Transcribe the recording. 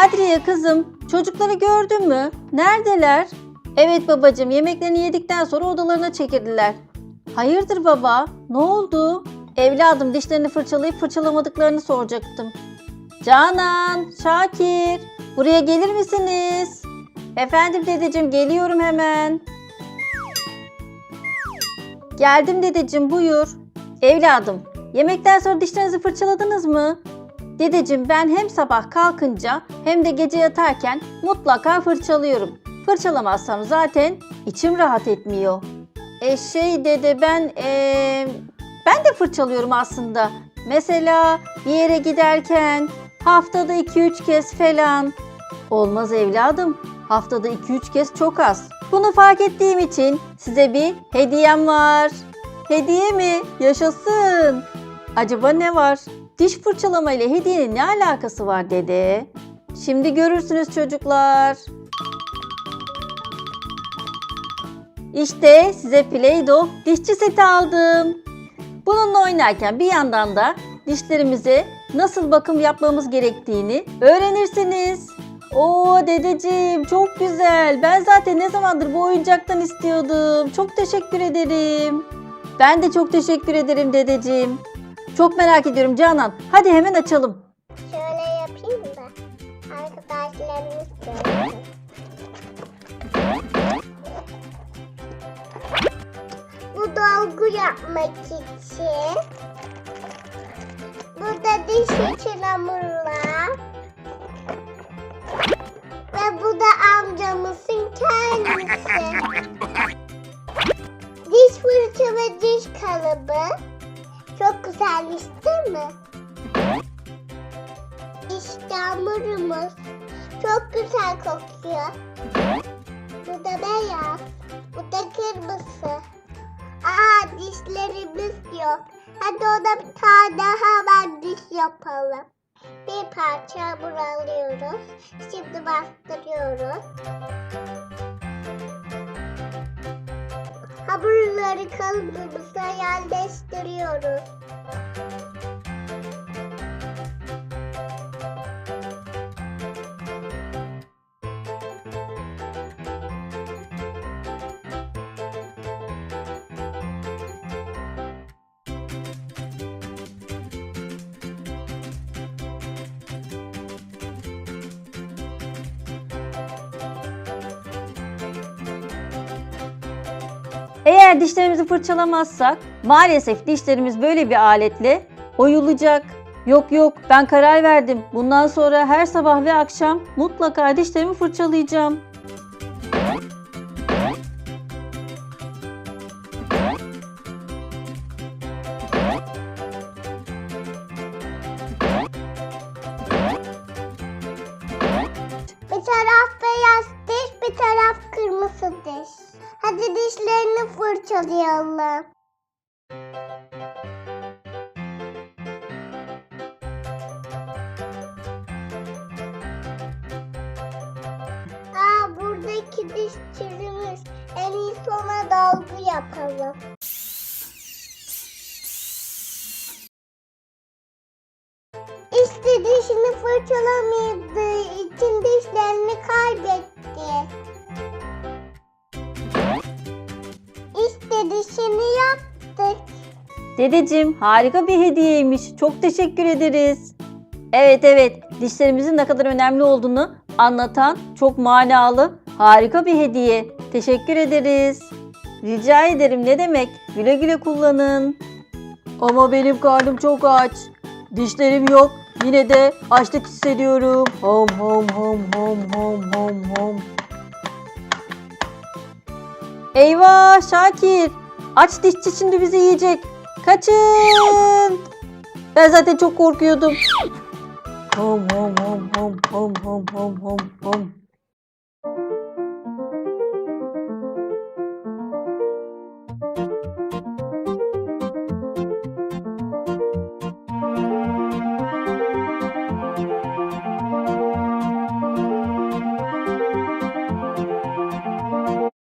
Kadriye kızım, çocukları gördün mü? Neredeler? Evet babacığım, yemeklerini yedikten sonra odalarına çekildiler. Hayırdır baba? Ne oldu? Evladım dişlerini fırçalayıp fırçalamadıklarını soracaktım. Canan, Şakir, buraya gelir misiniz? Efendim dedeciğim, geliyorum hemen. Geldim dedeciğim, buyur. Evladım, yemekten sonra dişlerinizi fırçaladınız mı? Dedeciğim ben hem sabah kalkınca hem de gece yatarken mutlaka fırçalıyorum. Fırçalamazsam zaten içim rahat etmiyor. E şey dede ben e, ben de fırçalıyorum aslında. Mesela bir yere giderken haftada 2-3 kez falan. Olmaz evladım. Haftada 2-3 kez çok az. Bunu fark ettiğim için size bir hediyem var. Hediye mi? Yaşasın. Acaba ne var? Diş fırçalama ile hediyenin ne alakası var dede? Şimdi görürsünüz çocuklar. İşte size Play-Doh dişçi seti aldım. Bununla oynarken bir yandan da dişlerimize nasıl bakım yapmamız gerektiğini öğrenirsiniz. Oo dedeciğim çok güzel. Ben zaten ne zamandır bu oyuncaktan istiyordum. Çok teşekkür ederim. Ben de çok teşekkür ederim dedeciğim. Çok merak ediyorum Canan. Hadi hemen açalım. Şöyle yapayım da arkadaşlarımız görsün. Bu dolgu yapmak için. Bu da diş için hamurlar. Ve bu da amcamızın kendisi. diş fırça ve diş kalıbı. Güzelmiş değil mi? İşte hamurumuz. Çok güzel kokuyor. Bu da beyaz. Bu da kırmızı. Aa dişlerimiz yok. Hadi ona bir tane hemen diş yapalım. Bir parça hamur alıyoruz. Şimdi bastırıyoruz. Yağmurları kalıbımızda yerleştiriyoruz. Eğer dişlerimizi fırçalamazsak maalesef dişlerimiz böyle bir aletle oyulacak. Yok yok ben karar verdim. Bundan sonra her sabah ve akşam mutlaka dişlerimi fırçalayacağım. Diş. Hadi dişlerini fırçalayalım. Aa buradaki diş çürümüş. En iyisi ona dolgu yapalım. İşte dişini fırçalamadığı için dişlerini Dedeciğim harika bir hediyeymiş. Çok teşekkür ederiz. Evet evet dişlerimizin ne kadar önemli olduğunu anlatan çok manalı harika bir hediye. Teşekkür ederiz. Rica ederim ne demek. Güle güle kullanın. Ama benim karnım çok aç. Dişlerim yok. Yine de açlık hissediyorum. Hom hom hom hom hom hom hom. Eyvah Şakir. Aç dişçi şimdi bizi yiyecek. Kaçın. Ben zaten çok korkuyordum. Hom hom hom hom hom hom hom hom.